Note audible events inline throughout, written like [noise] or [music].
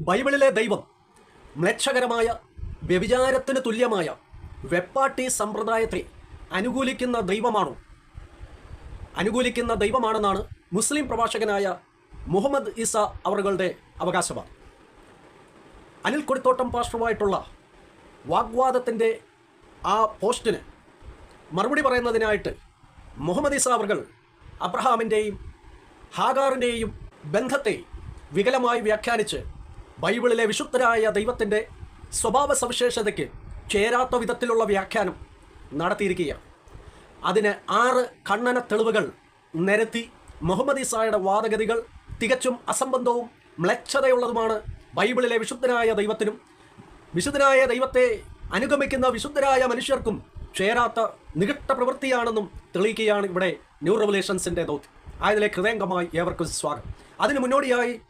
ബൈബിളിലെ ദൈവം മ്ലേച്ഛകരമായ വ്യഭിചാരത്തിന് തുല്യമായ വെപ്പാട്ടി സമ്പ്രദായത്തെ അനുകൂലിക്കുന്ന ദൈവമാണോ. അനുകൂലിക്കുന്ന ദൈവമാണെന്നാണ് മുസ്ലിം പ്രഭാഷകനായ മുഹമ്മദ് ഈസ അവറുകളുടെ അവകാശവാദം. അനിൽ കൊടിത്തോട്ടം പാസ്റ്ററുമായിട്ടുള്ള വാഗ്വാദത്തിന്റെ ആ പോസ്റ്റിന് മറുപടി പറയുന്നതിനായിട്ട് മുഹമ്മദ് ഈസ അവർകൾ അബ്രഹാമിന്റെയും ഹാഗാറിന്റെയും ബന്ധത്തെ വികലമായി വ്യാഖ്യാനിച്ച് ബൈബിളിലെ വിശുദ്ധരായ ദൈവത്തിന്റെ സ്വഭാവ സവിശേഷതയ്ക്ക് ചേരാത്ത വിധത്തിലുള്ള വ്യാഖ്യാനം നടത്തിയിരിക്കുകയാണ്. അതിന് ആറ് കണ്ണന തെളിവുകൾ നിരത്തി മുഹമ്മദ് ഈസായുടെ വാദഗതികൾ തികച്ചും അസംബന്ധവും മ്ലച്ഛതയുള്ളതുമാണ് ബൈബിളിലെ വിശുദ്ധനായ ദൈവത്തിനും വിശുദ്ധനായ ദൈവത്തെ അനുഗമിക്കുന്ന വിശുദ്ധരായ മനുഷ്യർക്കും ചേരാത്ത നികട്ട പ്രവൃത്തിയാണെന്നും തെളിയിക്കുകയാണ് ഇവിടെ ന്യൂ റെവലേഷൻസിന്റെ ദൗത്യം. ആയതിലേക്ക് ഹൃദയംഗമായി ഏവർക്കും സ്വാഗതം. അതിന് മുന്നോടിയായി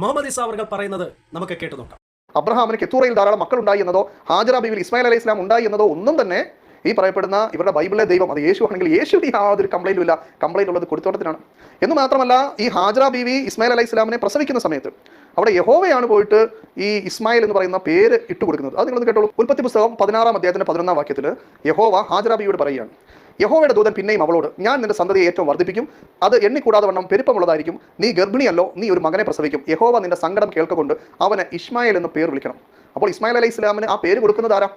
മുഹമ്മദ് ഇസ അവർ പറയുന്നത് നമുക്ക് കേട്ടു നോക്കാം. അബ്രഹാമിന് കെത്തൂറയിൽ ധാരാളം മക്കൾ ഉണ്ടായി എന്നതോ ഹാജറ ബീവിൽ ഇസ്മായിൽ അലൈഹി ഇസ്ലാം ഉണ്ടായി എന്നതോ ഒന്നും തന്നെ ഈ പറയപ്പെടുന്ന ഇവരുടെ ബൈബിളിലെ ദൈവം അത് യേശു ആണെങ്കിൽ യേശുവിന് യാതൊരു കംപ്ലൈന്റും ഇല്ല. കംപ്ലൈന്റ് ഉള്ളത് കൊടുത്തോട്ടത്തിനാണ്. എന്ന് മാത്രമല്ല ഈ ഹാജറ ബീവി ഇസ്മായിൽ അലൈഹി ഇസ്ലാമിനെ പ്രസവിക്കുന്ന സമയത്ത് അവിടെ യഹോവയാണ് പോയിട്ട് ഈ ഇസ്മായിൽ എന്ന് പറയുന്ന പേര് ഇട്ട് കൊടുക്കുന്നത് അത് നിങ്ങളൊന്ന് കേട്ടോളൂ. ഉൽപ്പത്തി പുസ്തകം പതിനാറാം അദ്ദേഹത്തിന്റെ പതിനൊന്നാം വാക്യത്തിൽ യഹോവ ഹാജറ ബീവിയോട് പറയുകയാണ്. യഹോവയുടെ ദൂതൻ പിന്നെയും അവളോട് ഞാൻ നിന്റെ സന്തതിയെ ഏറ്റവും വർദ്ധിപ്പിക്കും. അത് എണ്ണിക്കൂടാതെ വണ്ണം പെരുപ്പമുള്ളതായിരിക്കും. നീ ഗർഭിണിയല്ലോ. നീ ഒരു മകനെ പ്രസവിക്കും. യഹോവ നിന്റെ സങ്കടം കേൾക്കൊണ്ട് അവന് ഇസ്മായിൽ എന്ന് പേര് വിളിക്കണം. അപ്പോൾ ഇസ്മായിൽ അലൈഹി ഇസ്ലാമിന് ആ പേര് കൊടുക്കുന്നത് ആരാ?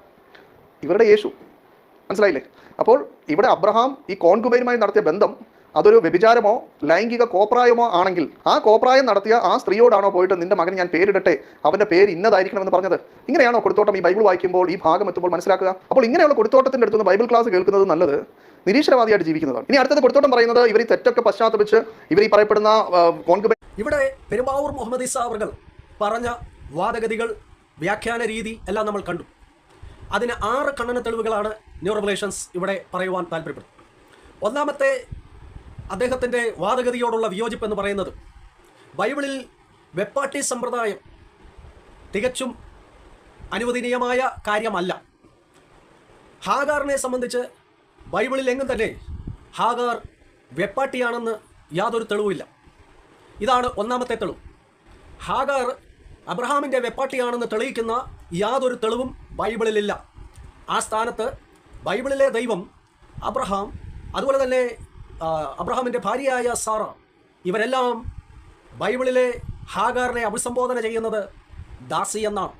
ഇവരുടെ യേശു. മനസ്സിലായില്ലേ? അപ്പോൾ ഇവിടെ അബ്രഹാം ഈ കോൺകുബൈനുമായി നടത്തിയ ബന്ധം അതൊരു വ്യഭിചാരമോ ലൈംഗിക കോപ്രായമോ ആണെങ്കിൽ ആ കോപ്രായം നടത്തിയ ആ സ്ത്രീയോടാണോ പോയിട്ട് നിന്റെ മകൻ ഞാൻ പേരിടട്ടെ? അവന്റെ പേര് ഇന്നതായിരിക്കണം എന്ന് പറഞ്ഞത്. ഇങ്ങനെയാണോ കൊടുത്തോട്ടം ഈ ബൈബിൾ വായിക്കുമ്പോൾ ഈ ഭാഗം എത്തുമ്പോൾ മനസ്സിലാക്കുക? അപ്പോൾ ഇങ്ങനെയുള്ള കൊടുത്തോട്ടത്തിന്റെ അടുത്തുനിന്ന് ബൈബിൾ ക്ലാസ് കേൾക്കുന്നത് നല്ലത് നിരീശ്വരവാദിയായിട്ട് ജീവിക്കുന്നതാണ്. ഇനി അടുത്തത് കൊടുത്തോട്ടം പറയുന്നത് ഇവർ ഈ തെറ്റൊക്കെ പശ്ചാത്തപിച്ച് ഇവർ ഈ പറയപ്പെടുന്ന ഇവിടെ പെരുമ്പാവൂർ മുഹമ്മദ് ഇസാവറുകൾ പറഞ്ഞ വാദഗതികൾ വ്യാഖ്യാന രീതി എല്ലാം നമ്മൾ കണ്ടു. അതിന് ആറ് കണ്ണന തെളിവുകളാണ് ന്യൂ റിലേഷൻസ് ഇവിടെ പറയുവാൻ താല്പര്യപ്പെടുന്നത്. ഒന്നാമത്തെ അദ്ദേഹത്തിന്റെ വാദഗതിയോടുള്ള വിയോജിപ്പ് എന്ന് പറയുന്നത് ബൈബിളിൽ വെപ്പാട്ടി സമ്പ്രദായം തികച്ചും അനുവദനീയമായ കാര്യമല്ല. ഹാഗാറിനെ സംബന്ധിച്ച് ബൈബിളിൽ എങ്ങും തന്നെ ഹാഗാർ വെപ്പാട്ടിയാണെന്ന് യാതൊരു തെളിവുമില്ല. ഇതാണ് ഒന്നാമത്തെ തെളിവ്. ഹാഗാർ അബ്രഹാമിന്റെ വെപ്പാട്ടിയാണെന്ന് തെളിയിക്കുന്ന യാതൊരു തെളിവും ബൈബിളിലില്ല. ആ സ്ഥാനത്ത് ബൈബിളിലെ ദൈവം അബ്രഹാം അതുപോലെ തന്നെ അബ്രഹാമിന്റെ ഭാര്യയായ സാറ. ഇവരെല്ലാം ബൈബിളിലെ ഹാഗാറിനെ അഭിസംബോധന ചെയ്യുന്നത് ദാസി എന്നാണ്.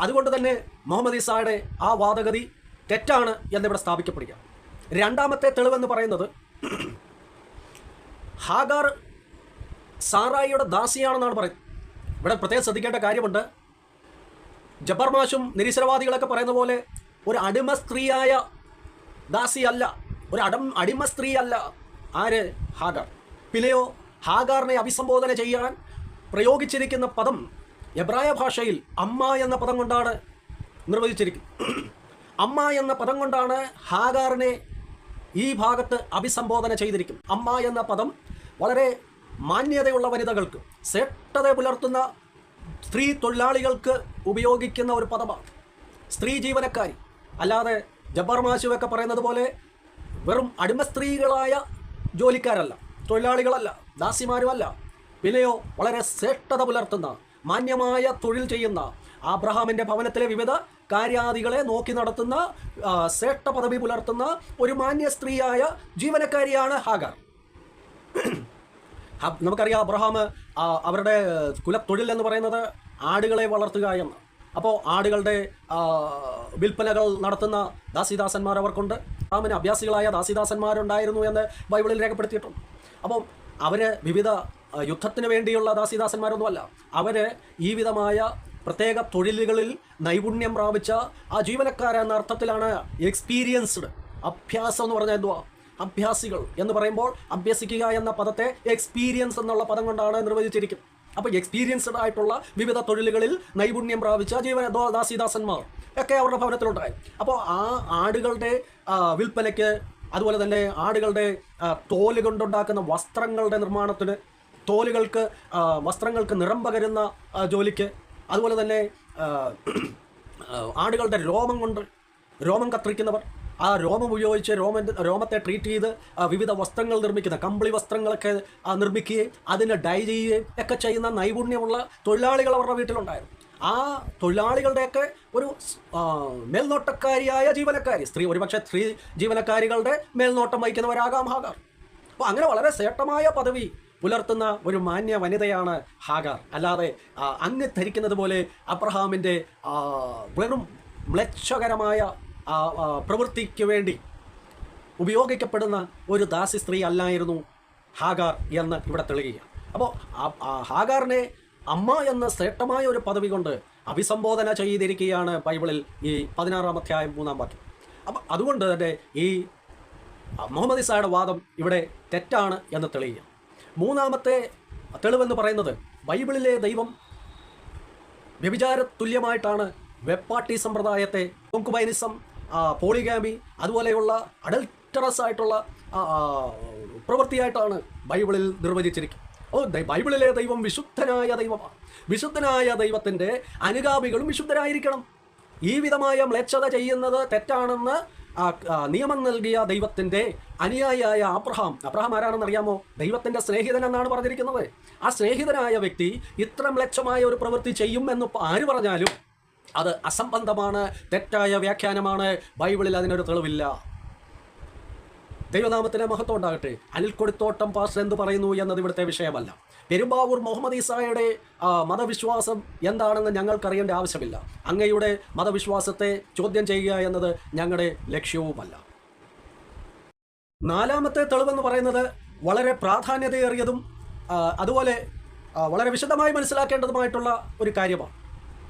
അതുകൊണ്ട് തന്നെ മുഹമ്മദ് ഈസായുടെ ആ വാദഗതി തെറ്റാണ് എന്നിവിടെ സ്ഥാപിക്കപ്പെടുക. രണ്ടാമത്തെ തെളിവെന്ന് പറയുന്നത് ഹാഗാർ സാറായിയുടെ ദാസിയാണെന്നാണ് പറയുന്നത്. ഇവിടെ പ്രത്യേകം ശ്രദ്ധിക്കേണ്ട കാര്യമുണ്ട്. ജബർമാഷും നിരീശ്വരവാദികളൊക്കെ പറയുന്ന പോലെ ഒരു അടിമ സ്ത്രീയായ ദാസിയല്ല ഒരു അടം അടിമ സ്ത്രീയല്ല ആര്? ഹാഗാർ. പിലയോ ഹാഗാറിനെ അഭിസംബോധന ചെയ്യാൻ പ്രയോഗിച്ചിരിക്കുന്ന പദം എബ്രായ ഭാഷയിൽ അമ്മ എന്ന പദം കൊണ്ടാണ് നിർവചിച്ചിരിക്കുന്നത്. അമ്മ എന്ന പദം കൊണ്ടാണ് ഹാഗാറിനെ ഈ ഭാഗത്ത് അഭിസംബോധന ചെയ്തിരിക്കുന്നത് അമ്മ എന്ന പദം വളരെ മാന്യതയുള്ള വനിതകൾക്ക് ശ്രേഷ്ഠത പുലർത്തുന്ന സ്ത്രീ തൊഴിലാളികൾക്ക് ഉപയോഗിക്കുന്ന ഒരു പദമാണ്. സ്ത്രീ ജീവനക്കാരി. അല്ലാതെ ജബ്ബാർ മാശുവൊക്കെ പറയുന്നത് പോലെ വെറും അടിമ സ്ത്രീകളായ ജോലിക്കാരല്ല തൊഴിലാളികളല്ല ദാസിമാരുമല്ല. പിന്നെയോ വളരെ ശ്രേഷ്ഠത പുലർത്തുന്ന മാന്യമായ തൊഴിൽ ചെയ്യുന്ന ആബ്രഹാമിന്റെ ഭവനത്തിലെ വിവിധ കാര്യാദികളെ നോക്കി നടത്തുന്ന ശ്രേഷ്ഠ പദവി പുലർത്തുന്ന ഒരു മാന്യ സ്ത്രീയായ ജീവനക്കാരിയാണ് ഹാഗർ. [clears throat] നമുക്കറിയാം അബ്രഹാം അവരുടെ കുലത്തൊഴിൽ എന്ന് പറയുന്നത് ആടുകളെ വളർത്തുക എന്ന്. അപ്പോൾ ആടുകളുടെ വിൽപ്പനകൾ നടത്തുന്ന ദാസിദാസന്മാർ അവർക്കുണ്ട്. അബ്രഹാമിന് അഭ്യാസികളായ ദാസിദാസന്മാരുണ്ടായിരുന്നു എന്ന് ബൈബിളിൽ രേഖപ്പെടുത്തിയിട്ടുണ്ട്. അപ്പോൾ അവർ വിവിധ യുദ്ധത്തിന് വേണ്ടിയുള്ള ദാസിദാസന്മാരൊന്നുമല്ല. അവർ ഈ വിധമായ പ്രത്യേക തൊഴിലുകളിൽ നൈപുണ്യം പ്രാപിച്ച ആ ജീവനക്കാരെന്ന അർത്ഥത്തിലാണ് എക്സ്പീരിയൻസ്ഡ് അഭ്യാസം എന്ന് പറഞ്ഞാൽ എന്തുവാ? അഭ്യാസികൾ എന്ന് പറയുമ്പോൾ അഭ്യസിക്കുക എന്ന പദത്തെ എക്സ്പീരിയൻസ് എന്നുള്ള പദം കൊണ്ടാണ് നിർവചിച്ചിരിക്കുന്നത്. അപ്പോൾ എക്സ്പീരിയൻസ്ഡ് ആയിട്ടുള്ള വിവിധ തൊഴിലുകളിൽ നൈപുണ്യം പ്രാപിച്ച ജീവന ദാസിദാസന്മാർ ഒക്കെ അവരുടെ ഭവനത്തിലുണ്ടായി അപ്പോൾ ആ ആടുകളുടെ വിൽപ്പനയ്ക്ക് അതുപോലെ തന്നെ ആടുകളുടെ തോൽ കൊണ്ടുണ്ടാക്കുന്ന വസ്ത്രങ്ങളുടെ നിർമ്മാണത്തിന് തോലുകൾക്ക് വസ്ത്രങ്ങൾക്ക് നിറം പകരുന്ന ജോലിക്ക് അതുപോലെ തന്നെ ആടുകളുടെ രോമം കൊണ്ട് രോമം കത്തിരിക്കുന്നവർ ആ രോമം ഉപയോഗിച്ച് രോമൻ രോമത്തെ ട്രീറ്റ് ചെയ്ത് വിവിധ വസ്ത്രങ്ങൾ നിർമ്മിക്കുന്ന കമ്പിളി വസ്ത്രങ്ങളൊക്കെ നിർമ്മിക്കുകയും അതിനെ ഡൈ ചെയ്യുകയും ഒക്കെ ചെയ്യുന്ന നൈപുണ്യമുള്ള തൊഴിലാളികൾ അവരുടെ വീട്ടിലുണ്ടായിരുന്നു. ആ തൊഴിലാളികളുടെയൊക്കെ ഒരു മേൽനോട്ടക്കാരിയായ ജീവനക്കാരി സ്ത്രീ ഒരുപക്ഷെ സ്ത്രീ ജീവനക്കാരികളുടെ മേൽനോട്ടം വഹിക്കുന്നവരാകാം ഹാഗാർ. അപ്പോൾ അങ്ങനെ വളരെ ശ്രേഷ്ഠമായ പദവി പുലർത്തുന്ന ഒരു മാന്യ വനിതയാണ് ഹാഗാർ. അല്ലാതെ അങ്ങ് ധരിക്കുന്നത് പോലെ അബ്രഹാമിന്റെ വെറും ആ, പ്രവൃത്തിക്ക് വേണ്ടി ഉപയോഗിക്കപ്പെടുന്ന ഒരു ദാസി സ്ത്രീ അല്ലായിരുന്നു ഹാഗാർ എന്ന് ഇവിടെ തെളിയുക. അപ്പോൾ ഹാഗാറിനെ അമ്മ എന്ന ശ്രേഷ്ഠമായ ഒരു പദവി കൊണ്ട് അഭിസംബോധന ചെയ്തിരിക്കുകയാണ് ബൈബിളിൽ ഈ പതിനാറാം അധ്യായം മൂന്നാം വാക്യം. അപ്പം അതുകൊണ്ട് തന്നെ ഈ മുഹമ്മദ് ഇസായുടെ വാദം ഇവിടെ തെറ്റാണ് എന്ന് തെളിയുക. മൂന്നാമത്തെ തെളിവെന്ന് പറയുന്നത് ബൈബിളിലെ ദൈവം വ്യഭിചാര തുല്യമായിട്ടാണ് വെപ്പാട്ടി സമ്പ്രദായത്തെ കോങ്കുബൈനിസം പോളിഗാമി അതുപോലെയുള്ള അഡൽറ്ററസ് ആയിട്ടുള്ള പ്രവൃത്തിയായിട്ടാണ് ബൈബിളിൽ നിർവചിച്ചിരിക്കുന്നത് ഓ ബൈബിളിലെ ദൈവം വിശുദ്ധനായ ദൈവമാണ് വിശുദ്ധനായ ദൈവത്തിന്റെ അനുഗാമികളും വിശുദ്ധരായിരിക്കണം. ഈ വിധമായ മ്ലേച്ഛത ചെയ്യുന്നത് തെറ്റാണെന്ന് നിയമം നൽകിയ ദൈവത്തിന്റെ അനുയായിയായ അബ്രഹാം അബ്രഹാം ആരാണെന്ന് അറിയാമോ? ദൈവത്തിന്റെ സ്നേഹിതൻ എന്നാണ് പറഞ്ഞിരിക്കുന്നത്. ആ സ്നേഹിതനായ വ്യക്തി ഇത്ര മ്ലക്ഷമായ ഒരു പ്രവൃത്തി ചെയ്യും എന്ന് ആര് പറഞ്ഞാലും അത് അസംബന്ധമാണ് തെറ്റായ വ്യാഖ്യാനമാണ്. ബൈബിളിൽ അതിനൊരു തെളിവില്ല. ദൈവനാമത്തിന് മഹത്വം ഉണ്ടാകട്ടെ. അനിൽ കൊടുത്തോട്ടം പാസ്റ്റർ എന്ത് പറയുന്നു എന്നത് ഇവിടുത്തെ വിഷയമല്ല. പെരുമ്പാവൂർ മുഹമ്മദ് ഈസായുടെ മതവിശ്വാസം എന്താണെന്ന് ഞങ്ങൾക്കറിയേണ്ട ആവശ്യമില്ല. അങ്ങയുടെ മതവിശ്വാസത്തെ ചോദ്യം ചെയ്യുക എന്നത് ഞങ്ങളുടെ ലക്ഷ്യവുമല്ല. നാലാമത്തെ തെളിവെന്ന് പറയുന്നത് വളരെ പ്രാധാന്യതയേറിയതും അതുപോലെ വളരെ വിശദമായി മനസ്സിലാക്കേണ്ടതുമായിട്ടുള്ള ഒരു കാര്യമാണ്.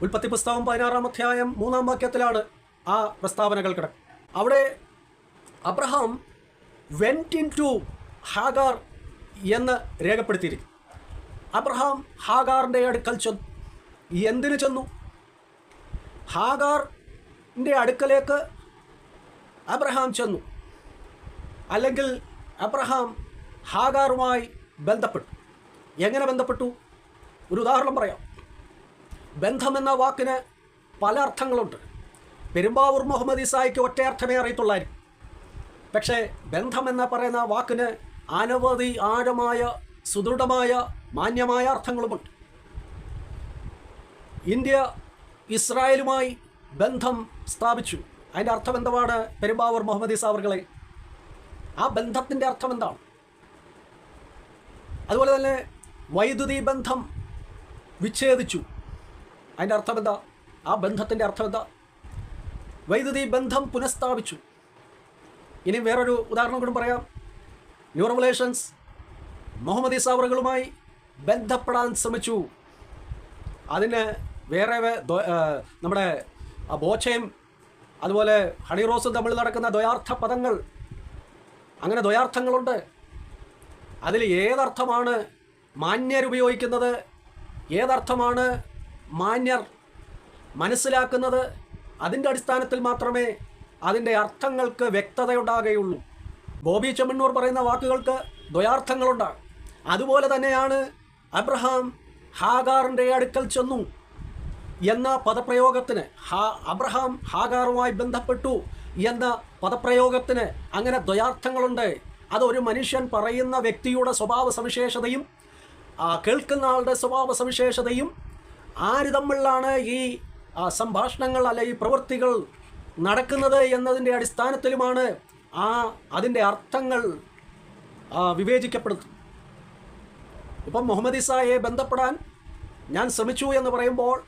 ഉൽപ്പത്തി പുസ്തകം പതിനാറാം അധ്യായം മൂന്നാം വാക്യത്തിലാണ് ആ പ്രസ്താവനകൾ കിടക്കും അവിടെ Abraham went in to Hagar എന്ന് രേഖപ്പെടുത്തിയിരിക്കും അബ്രഹാം ഹാഗാറിന്റെ അടുക്കൽ ചെന്നു. എന്തിനു ചെന്നു? ഹാഗാറിന്റെ അടുക്കലേക്ക് അബ്രഹാം ചെന്നു. അല്ലെങ്കിൽ അബ്രഹാം ഹാഗാറുമായി ബന്ധപ്പെട്ടു. എങ്ങനെ ബന്ധപ്പെട്ടു? ഒരു ഉദാഹരണം പറയാം. ബന്ധം എന്ന വാക്കിന് പല അർത്ഥങ്ങളുണ്ട്. പെരുമ്പാവൂർ മുഹമ്മദ് ഇസായിക്ക് ഒറ്റ അർത്ഥമേ അറിയത്തുള്ളായിരിക്കും പക്ഷേ ബന്ധം എന്ന പറയുന്ന വാക്കിന് അനവധി ആഴമായ സുദൃഢമായ മാന്യമായ അർത്ഥങ്ങളുമുണ്ട്. ഇന്ത്യ ഇസ്രായേലുമായി ബന്ധം സ്ഥാപിച്ചു. അതിന്റെ അർത്ഥം എന്താണ് പെരുമ്പാവൂർ മുഹമ്മദ് ഇസാവർകളെ ആ ബന്ധത്തിന്റെ അർത്ഥം എന്താണ്? അതുപോലെ തന്നെ വൈദ്യുതി ബന്ധം വിച്ഛേദിച്ചു. അതിന്റെ അർത്ഥം എന്താ? ആ ബന്ധത്തിന്റെ അർത്ഥം എന്താ? വൈദ്യുതി ബന്ധം പുനഃസ്ഥാപിച്ചു. ഇനി വേറൊരു ഉദാഹരണം കൂടി പറയാം. ന്യൂറമുലേഷൻസ് മുഹമ്മദ് ഇസാവറുകളുമായി ബന്ധപ്പെടാൻ ശ്രമിച്ചു. അതിന് വേറെ നമ്മുടെ ബോച്ചയും അതുപോലെ ഹണി റോസും തമ്മിൽ നടക്കുന്ന ദ്വയാർത്ഥ പദങ്ങൾ. അങ്ങനെ ദ്വയാർത്ഥങ്ങളുണ്ട്. അതിൽ ഏതർത്ഥമാണ് മാന്യരുപയോഗിക്കുന്നത്? ഏതർത്ഥമാണ് മാന്യർ മനസ്സിലാക്കുന്നത് അതിന്റെ അടിസ്ഥാനത്തിൽ മാത്രമേ അതിന്റെ അർത്ഥങ്ങൾക്ക് വ്യക്തതയുണ്ടാകുകയുള്ളൂ ബോബി ചെമ്മണ്ണൂർ പറയുന്ന വാക്കുകൾക്ക് ദ്വയാർത്ഥങ്ങളുണ്ടാകും അതുപോലെ തന്നെയാണ് അബ്രഹാം ഹാഗാറിന്റെ അടുക്കൽ ചെന്നു എന്ന പദപ്രയോഗത്തിന് ഹാ അബ്രഹാം ഹാഗാറുമായി ബന്ധപ്പെട്ടു എന്ന പദപ്രയോഗത്തിന് അങ്ങനെ ദ്വയാർത്ഥങ്ങളുണ്ട്. അത് ഒരു മനുഷ്യൻ പറയുന്ന വ്യക്തിയുടെ സ്വഭാവ സവിശേഷതയും കേൾക്കുന്ന ആളുടെ സ്വഭാവ സവിശേഷതയും ആര് തമ്മിലാണ് ഈ സംഭാഷണങ്ങൾ അല്ലെ ഈ പ്രവൃത്തികൾ നടക്കുന്നത് എന്നതിന്റെ അടിസ്ഥാനത്തിലുമാണ് ആ അതിന്റെ അർത്ഥങ്ങൾ വിവേചിക്കപ്പെടുന്നത്. ഇപ്പം മുഹമ്മദ് ഇസായെ ബന്ധപ്പെടാൻ ഞാൻ ശ്രമിച്ചു എന്ന് പറയുമ്പോൾ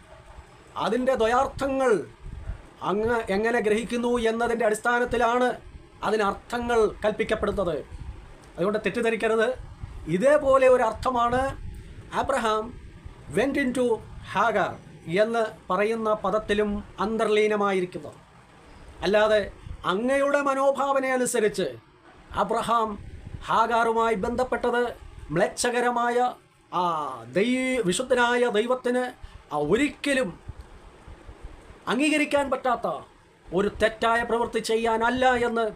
അതിന്റെ ദ്വയാർത്ഥങ്ങൾ അങ്ങ് എങ്ങനെ ഗ്രഹിക്കുന്നു എന്നതിന്റെ അടിസ്ഥാനത്തിലാണ് അതിനർത്ഥങ്ങൾ കൽപ്പിക്കപ്പെടുന്നത്. അതുകൊണ്ട് തെറ്റിദ്ധരിക്കരുത്. ഇതേപോലെ ഒരു അർത്ഥമാണ് Abraham went in to Hagar എന്ന് പറയുന്ന പദത്തിലും അന്തർലീനമായിരിക്കുന്നു. അല്ലാതെ അങ്ങയുടെ മനോഭാവന അനുസരിച്ച് അബ്രഹാം ഹാഗാറുമായി ബന്ധപ്പെട്ടത് മ്ലേച്ഛകരമായ ആ ദൈ വിശുദ്ധനായ ദൈവത്തിന് ഒരിക്കലും അംഗീകരിക്കാൻ പറ്റാത്ത ഒരു തെറ്റായ പ്രവൃത്തി ചെയ്യാനല്ല എന്ന്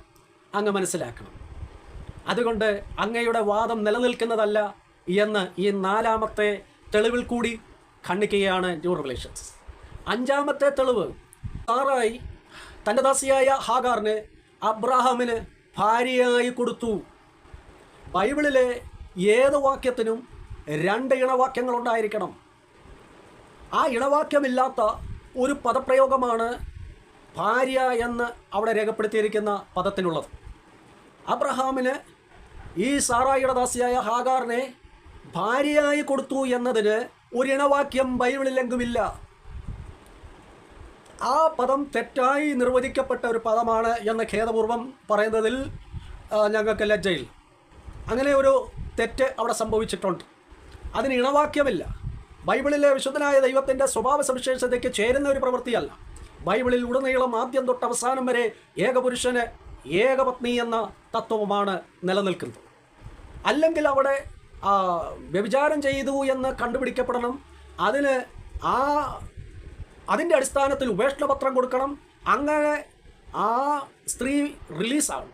അങ്ങ് മനസ്സിലാക്കണം. അതുകൊണ്ട് അങ്ങയുടെ വാദം നിലനിൽക്കുന്നതല്ല എന്ന് ഈ നാലാമത്തെ തെളിവിൽ കൂടി ഖണ്ഡിക്കുകയാണ് ന്യൂ റിലേഷൻസ് അഞ്ചാമത്തെ തെളിവ് സാറായി തന്റെ ദാസിയായ ഹാഗാറിന് അബ്രാഹാമിന് ഭാര്യയായി കൊടുത്തു. ബൈബിളിലെ ഏത് വാക്യത്തിനും രണ്ട് ഇണവാക്യങ്ങളുണ്ടായിരിക്കണം. ആ ഇണവാക്യമില്ലാത്ത ഒരു പദപ്രയോഗമാണ് ഭാര്യ എന്ന് അവിടെ രേഖപ്പെടുത്തിയിരിക്കുന്ന പദത്തിനുള്ളത്. അബ്രഹാമിന് ഈ സാറായിയുടെ ദാസിയായ ഹാഗാറിനെ ഭാര്യയായി കൊടുത്തു എന്നതിന് ഒരു ഇണവാക്യം ബൈബിളിലെങ്കുമില്ല. ആ പദം തെറ്റായി നിർവചിക്കപ്പെട്ട ഒരു പദമാണ് എന്ന ഖേദപൂർവം പറയുന്നതിൽ ഞങ്ങൾക്ക് ലജ്ജയിൽ. അങ്ങനെ ഒരു തെറ്റ് അവിടെ സംഭവിച്ചിട്ടുണ്ട്. അതിന് ഇണവാക്യമില്ല. ബൈബിളിലെ വിശുദ്ധനായ ദൈവത്തിന്റെ സ്വഭാവ സവിശേഷതയ്ക്ക് ചേരുന്ന ഒരു പ്രവൃത്തിയല്ല. ബൈബിളിൽ ഉടനീളം ആദ്യം തൊട്ട് അവസാനം വരെ ഏകപുരുഷന് ഏകപത്നി എന്ന തത്വമാണ് നിലനിൽക്കുന്നത്. അല്ലെങ്കിൽ അവിടെ വ്യഭിചാരം ചെയ്തു എന്ന് കണ്ടുപിടിക്കപ്പെടണം. അതിന് ആ അതിന്റെ അടിസ്ഥാനത്തിൽ ഉപേക്ഷണപത്രം കൊടുക്കണം. അങ്ങനെ ആ സ്ത്രീ റിലീസാണ്.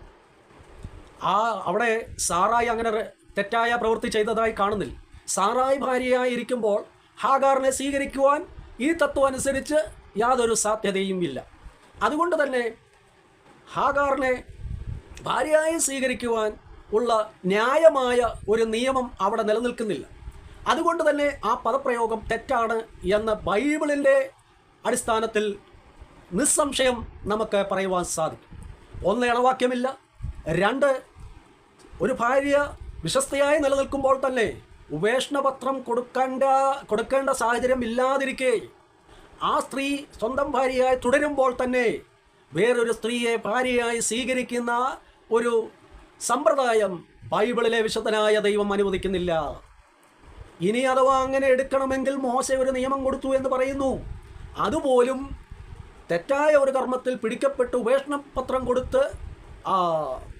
ആ അവിടെ സാറായി അങ്ങനെ തെറ്റായ പ്രവൃത്തി ചെയ്തതായി കാണുന്നില്ല. സാറായി ഭാര്യയായി ഇരിക്കുമ്പോൾ ഹാഗാറിനെ സ്വീകരിക്കുവാൻ ഈ തത്വം അനുസരിച്ച് യാതൊരു സാധ്യതയും ഇല്ല. അതുകൊണ്ട് തന്നെ ഹാഗാറിനെ ഭാര്യയായി സ്വീകരിക്കുവാൻ ഉള്ള ന്യായമായ ഒരു നിയമം അവിടെ നിലനിൽക്കുന്നില്ല. അതുകൊണ്ട് തന്നെ ആ പദപ്രയോഗം തെറ്റാണ് എന്ന് ബൈബിളിന്റെ അടിസ്ഥാനത്തിൽ നിസ്സംശയം നമുക്ക് പറയുവാൻ സാധിക്കും. ഒന്ന് ഇണവാക്യമില്ല രണ്ട് ഒരു ഭാര്യ വിശ്വസ്തയായി നിലനിൽക്കുമ്പോൾ തന്നെ ഉപേക്ഷണപത്രം കൊടുക്കേണ്ട കൊടുക്കേണ്ട സാഹചര്യം ഇല്ലാതിരിക്കെ ആ സ്ത്രീ സ്വന്തം ഭാര്യയായി തുടരുമ്പോൾ തന്നെ വേറൊരു സ്ത്രീയെ ഭാര്യയായി സ്വീകരിക്കുന്ന ഒരു സമ്പ്രദായം ബൈബിളിലെ വിശുദ്ധനായ ദൈവം അനുവദിക്കുന്നില്ല. ഇനി അഥവാ അങ്ങനെ എടുക്കണമെങ്കിൽ മോശ ഒരു നിയമം കൊടുത്തു എന്ന് പറയുന്നു. അതുപോലും തെറ്റായ ഒരു കർമ്മത്തിൽ പിടിക്കപ്പെട്ട് ഉപേക്ഷണ പത്രം കൊടുത്ത് ആ,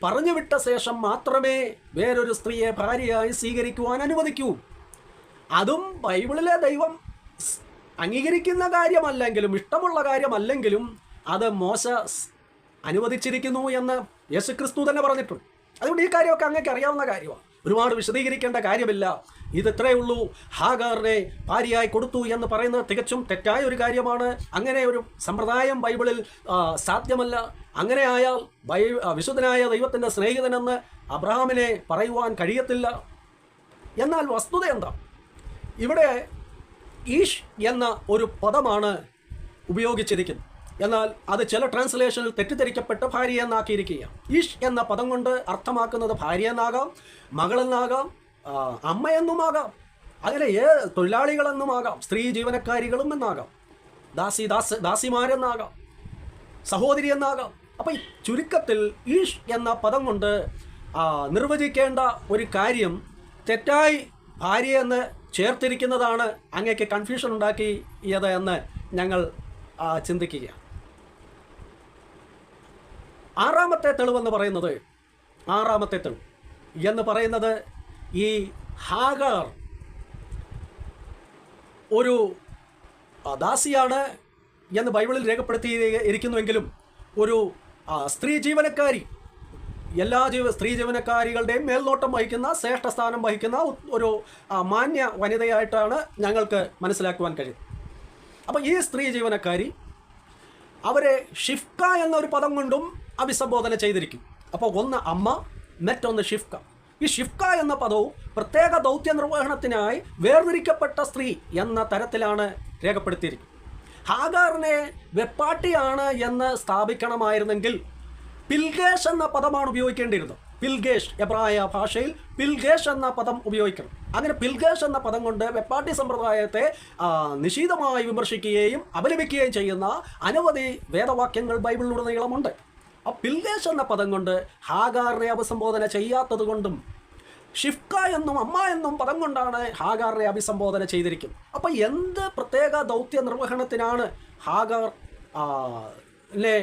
പറഞ്ഞു വിട്ട ശേഷം മാത്രമേ വേറൊരു സ്ത്രീയെ ഭാര്യയായി സ്വീകരിക്കുവാൻ അനുവദിക്കൂ. അതും ബൈബിളിലെ ദൈവം അംഗീകരിക്കുന്ന കാര്യമല്ലെങ്കിലും ഇഷ്ടമുള്ള കാര്യമല്ലെങ്കിലും അത് മോശ അനുവദിച്ചിരിക്കുന്നു എന്ന് യേശുക്രിസ്തു തന്നെ പറഞ്ഞിട്ടുണ്ട്. അതുകൊണ്ട് ഈ കാര്യമൊക്കെ അങ്ങേക്ക് അറിയാവുന്ന കാര്യമാണ് ഒരുപാട് വിശദീകരിക്കേണ്ട കാര്യമില്ല. ഇത് ഇത്രയേ ഉള്ളൂ. ഹാഗാറിനെ ഭാര്യയായി കൊടുത്തു എന്ന് പറയുന്നത് തികച്ചും തെറ്റായ ഒരു കാര്യമാണ്. അങ്ങനെ ഒരു സമ്പ്രദായം ബൈബിളിൽ സാധ്യമല്ല. അങ്ങനെ ആയാൽ ബൈ വിശുദ്ധനായ ദൈവത്തിന്റെ സ്നേഹിതനെന്ന് അബ്രഹാമിനെ പറയുവാൻ കഴിയത്തില്ല. എന്നാൽ വസ്തുത എന്താ? ഇവിടെ ഈഷ് എന്ന ഒരു പദമാണ് ഉപയോഗിച്ചിരിക്കുന്നത്. എന്നാൽ അത് ചില ട്രാൻസ്ലേഷനിൽ തെറ്റിദ്ധരിക്കപ്പെട്ട് ഭാര്യ എന്നാക്കിയിരിക്കുകയാണ് ഇഷ് എന്ന പദം കൊണ്ട് അർത്ഥമാക്കുന്നത് ഭാര്യ എന്നാകാം മകളെന്നാകാം അമ്മയെന്നുമാകാം അങ്ങനെ ഏ തൊഴിലാളികളെന്നുമാകാം സ്ത്രീ ജീവനക്കാരികളും എന്നാകാം ദാസി ദാസ് ദാസിമാരെന്നാകാം സഹോദരി എന്നാകാം അപ്പം ചുരുക്കത്തിൽ ഈഷ് എന്ന പദം കൊണ്ട് നിർവചിക്കേണ്ട ഒരു കാര്യം തെറ്റായി ഭാര്യ എന്ന് ചേർത്തിരിക്കുന്നതാണ് അങ്ങേക്ക് കൺഫ്യൂഷൻ ഉണ്ടാക്കിയത് എന്ന് ഞങ്ങൾ ചിന്തിക്കുകയാണ്. ആറാമത്തെ തെളിവെന്ന് പറയുന്നത് ആറാമത്തെ തെളിവ്. എന്ന് പറയുന്നത് ഈ ഹാഗർ ഒരു ദാസിയാണ് എന്ന് ബൈബിളിൽ രേഖപ്പെടുത്തി ഇരിക്കുന്നുവെങ്കിലും ഒരു സ്ത്രീ ജീവനക്കാരി എല്ലാ ജീവ സ്ത്രീ ജീവനക്കാരികളുടെയും മേൽനോട്ടം വഹിക്കുന്ന ശ്രേഷ്ഠ സ്ഥാനം വഹിക്കുന്ന ഒരു മാന്യ വനിതയായിട്ടാണ് ഞങ്ങൾക്ക് മനസ്സിലാക്കുവാൻ കഴിയും അപ്പോൾ ഈ സ്ത്രീ ജീവനക്കാരി അവരെ ഷിഫ്ക എന്നൊരു പദം കൊണ്ടും അഭിസംബോധന ചെയ്തിരിക്കും. അപ്പോൾ ഒന്ന് അമ്മ മറ്റൊന്ന് ഷിഫ്ക ഈ ഷിഫ്ക എന്ന പദവും പ്രത്യേക ദൗത്യ നിർവഹണത്തിനായി വേർതിരിക്കപ്പെട്ട സ്ത്രീ എന്ന തരത്തിലാണ് രേഖപ്പെടുത്തിയിരിക്കുന്നത്. ഹാഗാറിനെ വെപ്പാട്ടിയാണ് എന്ന് സ്ഥാപിക്കണമായിരുന്നെങ്കിൽ പിൽഗേഷ് എന്ന പദമാണ് ഉപയോഗിക്കേണ്ടിയിരുന്നത്. പിൽഗേഷ് എബ്രായ ഭാഷയിൽ പിൽഗേഷ് എന്ന പദം ഉപയോഗിക്കണം. അങ്ങനെ പിൽഗേഷ് എന്ന പദം കൊണ്ട് വെപ്പാട്ടി സമ്പ്രദായത്തെ നിശീതമായി വിമർശിക്കുകയും അപലപിക്കുകയും ചെയ്യുന്ന അനവധി വേദവാക്യങ്ങൾ ബൈബിളിലുടനീളമുണ്ട്. ആ പില്ലേഷ് എന്ന പദം കൊണ്ട് ഹാഗാറിനെ അഭിസംബോധന ചെയ്യാത്തത് കൊണ്ടും ഷിഫ്ക എന്നും അമ്മ എന്നും പദം കൊണ്ടാണ് ഹാഗാറിനെ അഭിസംബോധന ചെയ്തിരിക്കുന്നത്. അപ്പോൾ എന്ത് പ്രത്യേക ദൗത്യ നിർവഹണത്തിനാണ് ഹാഗാർ ലെ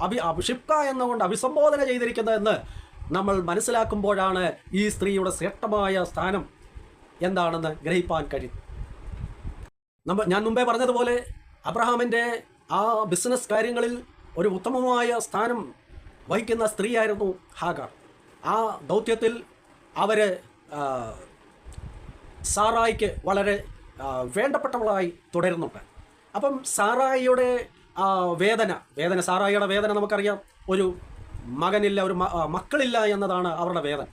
അഭി ഷിഫ്ക എന്നുകൊണ്ട് അഭിസംബോധന ചെയ്തിരിക്കുന്നതെന്ന് നമ്മൾ മനസ്സിലാക്കുമ്പോഴാണ് ഈ സ്ത്രീയുടെ ശ്രേഷ്ഠമായ സ്ഥാനം എന്താണെന്ന് ഗ്രഹിപ്പാൻ കഴിയും നമ്മ ഞാൻ മുമ്പേ പറഞ്ഞതുപോലെ അബ്രഹാമിന്റെ ആ ബിസിനസ് കാര്യങ്ങളിൽ ഒരു ഉത്തമമായ സ്ഥാനം വഹിക്കുന്ന സ്ത്രീയായിരുന്നു ഹാഗർ. ആ ദൗത്യത്തിൽ അവർ സാറായിക്ക് വളരെ വേണ്ടപ്പെട്ടവളായി തുടരുന്നുണ്ട്. അപ്പം സാറായിയുടെ വേദന വേദന സാറായിയുടെ വേദന നമുക്കറിയാം. ഒരു മകനില്ല ഒരു മക്കളില്ല എന്നതാണ് അവരുടെ വേദന.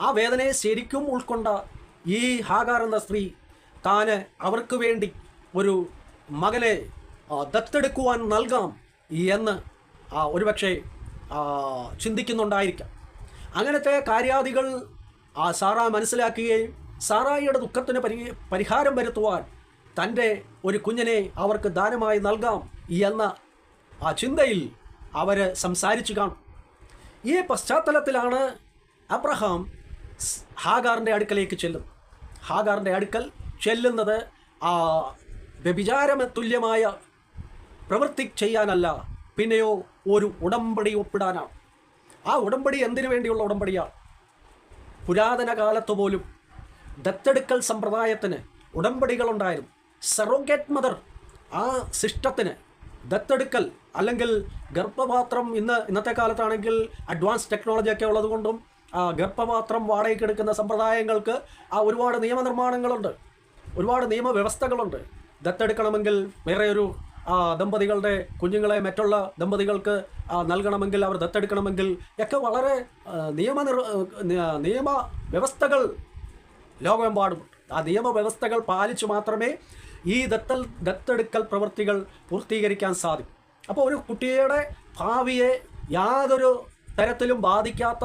ആ വേദനയെ ശരിക്കും ഉൾക്കൊണ്ട ഈ ഹാഗാർ എന്ന സ്ത്രീ താന് അവർക്ക് വേണ്ടി ഒരു മകനെ ദത്തെടുക്കുവാൻ നൽകാം എന്ന് ഒരുപക്ഷെ ചിന്തിക്കുന്നുണ്ടായിരിക്കാം. അങ്ങനത്തെ കാര്യാദികൾ സാറ മനസ്സിലാക്കുകയും സാറായിയുടെ ദുഃഖത്തിന് പരി പരിഹാരം വരുത്തുവാൻ തന്റെ ഒരു കുഞ്ഞിനെ അവർക്ക് ദാനമായി നൽകാം എന്ന ആ ചിന്തയിൽ അവർ സംസാരിച്ചു കാണും. ഈ പശ്ചാത്തലത്തിലാണ് അബ്രഹാം ഹാഗാറിന്റെ അടുക്കലേക്ക് ചെല്ലുന്നത്. ഹാഗാറിന്റെ അടുക്കൽ ചെല്ലുന്നത് ആ വ്യഭിചാരമ തുല്യമായ പ്രവൃത്തി ചെയ്യാനല്ല പിന്നെയോ ഒരു ഉടമ്പടി ഒപ്പിടാനാണ് ആ ഉടമ്പടി എന്തിനു വേണ്ടിയുള്ള ഉടമ്പടിയാണ് പുരാതന കാലത്ത് പോലും ദത്തെടുക്കൽ സമ്പ്രദായത്തിന് ഉടമ്പടികളുണ്ടായിരുന്നു. സെറോഗേറ്റ് മദർ ആ സിസ്റ്റത്തിന് ദത്തെടുക്കൽ അല്ലെങ്കിൽ ഗർഭപാത്രം ഇന്ന് ഇന്നത്തെ കാലത്താണെങ്കിൽ അഡ്വാൻസ് ടെക്നോളജി ഒക്കെ ഉള്ളതുകൊണ്ടും ആ ഗർഭപാത്രം വാടകയ്ക്ക് എടുക്കുന്ന സമ്പ്രദായങ്ങൾക്ക് ആ ഒരുപാട് നിയമനിർമ്മാണങ്ങളുണ്ട്. ഒരുപാട് നിയമവ്യവസ്ഥകളുണ്ട്. ദത്തെടുക്കണമെങ്കിൽ വേറെ ഒരു ദമ്പതികളുടെ കുഞ്ഞുങ്ങളെ മറ്റുള്ള ദമ്പതികൾക്ക് നൽകണമെങ്കിൽ അവർ ദത്തെടുക്കണമെങ്കിൽ ഒക്കെ വളരെ നിയമനിർ നിയമ വ്യവസ്ഥകൾ ലോകമെമ്പാടുമുണ്ട് ആ നിയമവ്യവസ്ഥകൾ പാലിച്ചു മാത്രമേ ഈ ദത്തൽ ദത്തെടുക്കൽ പ്രവൃത്തികൾ പൂർത്തീകരിക്കാൻ സാധിക്കും. അപ്പോൾ ഒരു കുട്ടിയുടെ ഭാവിയെ യാതൊരു തരത്തിലും ബാധിക്കാത്ത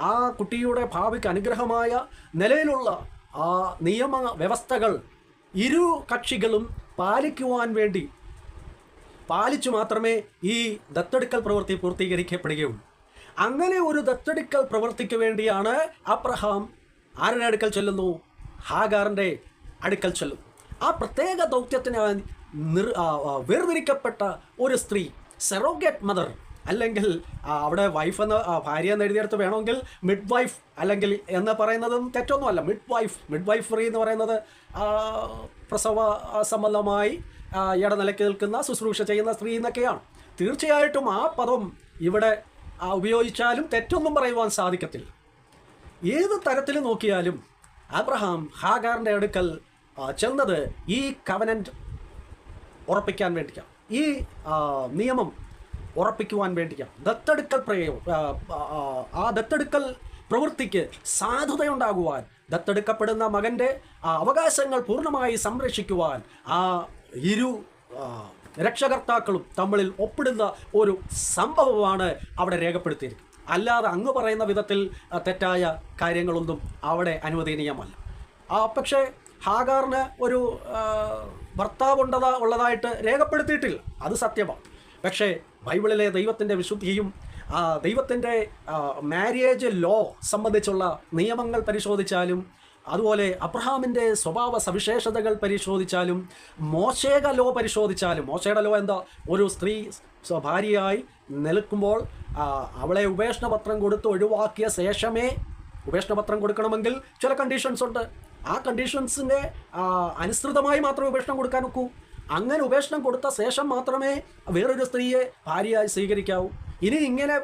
ആ കുട്ടിയുടെ ഭാവിക്ക് അനുഗ്രഹമായ നിലയിലുള്ള ആ നിയമ വ്യവസ്ഥകൾ ഇരു കക്ഷികളും പാലിക്കുവാൻ വേണ്ടി പാലിച്ചു മാത്രമേ ഈ ദത്തെടുക്കൽ പ്രവൃത്തി പൂർത്തീകരിക്കപ്പെടുകയുള്ളൂ. അങ്ങനെ ഒരു ദത്തെടുക്കൽ പ്രവൃത്തിക്ക് വേണ്ടിയാണ് അബ്രഹാം ആരുടെ അടുക്കൽ ചെല്ലുന്നു? ഹാഗാറിന്റെ അടുക്കൽ ചെല്ലുന്നു. ആ പ്രത്യേക ദൗത്യത്തിന് നിർ വേർതിരിക്കപ്പെട്ട ഒരു സ്ത്രീ സെറോഗേറ്റ് മദർ അല്ലെങ്കിൽ അവിടെ വൈഫ് എന്ന ഭാര്യ എന്ന് എഴുതിയെടുത്ത് വേണമെങ്കിൽ മിഡ് വൈഫ് അല്ലെങ്കിൽ എന്ന് പറയുന്നതും തെറ്റൊന്നുമല്ല. Midwife midwife free എന്ന് പറയുന്നത് പ്രസവ സംബന്ധമായി ആ, ഇടനിലയ്ക്ക് നിൽക്കുന്ന ശുശ്രൂഷ ചെയ്യുന്ന സ്ത്രീ എന്നൊക്കെയാണ്. തീർച്ചയായിട്ടും ആ പദം ഇവിടെ ഉപയോഗിച്ചാലും തെറ്റൊന്നും പറയുവാൻ സാധിക്കത്തില്ല. ഏത് തരത്തിൽ നോക്കിയാലും അബ്രഹാം ഹാഗാറിന്റെ അടുക്കൽ ചെന്നത് ഈ കവനന്റ് ഉറപ്പിക്കാൻ വേണ്ടിയാണ് ഈ നിയമം ഉറപ്പിക്കുവാൻ വേണ്ടിയാണ് ദത്തെടുക്കൽ പ്രയോഗം ആ, ദത്തെടുക്കൽ പ്രവൃത്തിക്ക് സാധുതയുണ്ടാകുവാൻ ദത്തെടുക്കപ്പെടുന്ന മകന്റെ അവകാശങ്ങൾ പൂർണമായി സംരക്ഷിക്കുവാൻ ആ ഇരു രക്ഷകർത്താക്കളും തമ്മിൽ ഒപ്പിടുന്ന ഒരു സംഭവമാണ് അവിടെ രേഖപ്പെടുത്തിയിരിക്കുന്നത്. അല്ലാതെ അങ്ങ് പറയുന്ന വിധത്തിൽ തെറ്റായ കാര്യങ്ങളൊന്നും അവിടെ അനുവദനീയമല്ല. പക്ഷേ ഹാഗാറിന് ഒരു ഭർത്താവുണ്ടത ഉള്ളതായിട്ട് രേഖപ്പെടുത്തിയിട്ടില്ല. അത് സത്യമാണ്. പക്ഷേ ബൈബിളിലെ ദൈവത്തിന്റെ വിശുദ്ധിയും ദൈവത്തിന്റെ മാരേജ് ലോ സംബന്ധിച്ചുള്ള നിയമങ്ങൾ പരിശോധിച്ചാലും അതുപോലെ അബ്രഹാമിന്റെ സ്വഭാവ സവിശേഷതകൾ പരിശോധിച്ചാലും മോശേക ലോ പരിശോധിച്ചാലും മോശയുടെ ലോ എന്താ? ഒരു സ്ത്രീ സ്വഭാര്യയായി നിൽക്കുമ്പോൾ അവളെ ഉപേക്ഷണപത്രം കൊടുത്ത് ഒഴിവാക്കിയ ശേഷമേ ഉപേക്ഷണപത്രം കൊടുക്കണമെങ്കിൽ ചില കണ്ടീഷൻസ് ഉണ്ട്. ആ കണ്ടീഷൻസിന്റെ അനുസൃതമായി മാത്രമേ ഉപേക്ഷണം കൊടുക്കാൻ ഒക്കൂ. അങ്ങനെ ഉപേക്ഷണം കൊടുത്ത ശേഷം മാത്രമേ വേറൊരു സ്ത്രീയെ ഭാര്യയായി സ്വീകരിക്കാവൂ. ഇനി ഇങ്ങനെ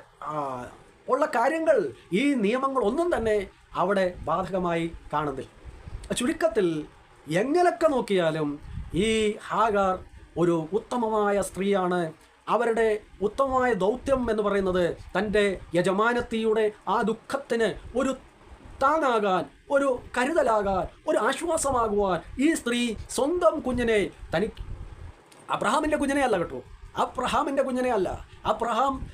ഉള്ള കാര്യങ്ങൾ ഈ നിയമങ്ങൾ ഒന്നും തന്നെ അവിടെ ബാധകമായി കാണുന്നില്ല. ചുരുക്കത്തിൽ എങ്ങനെയൊക്കെ നോക്കിയാലും ഈ ഹാഗാർ ഒരു ഉത്തമമായ സ്ത്രീയാണ്. അവരുടെ ഉത്തമമായ ദൗത്യം എന്ന് പറയുന്നത് തന്റെ യജമാനത്തിയുടെ ആ ദുഃഖത്തിന് ഒരു താങ്ങാകാൻ ഒരു കരുതലാകാൻ ഒരു ആശ്വാസമാകുവാൻ ഈ സ്ത്രീ സ്വന്തം കുഞ്ഞിനെ തനി അബ്രഹാമിന്റെ കുഞ്ഞിനെ അല്ല കേട്ടോ. അബ്രഹാമിന്റെ കുഞ്ഞിനെ അല്ല. അബ്രഹാം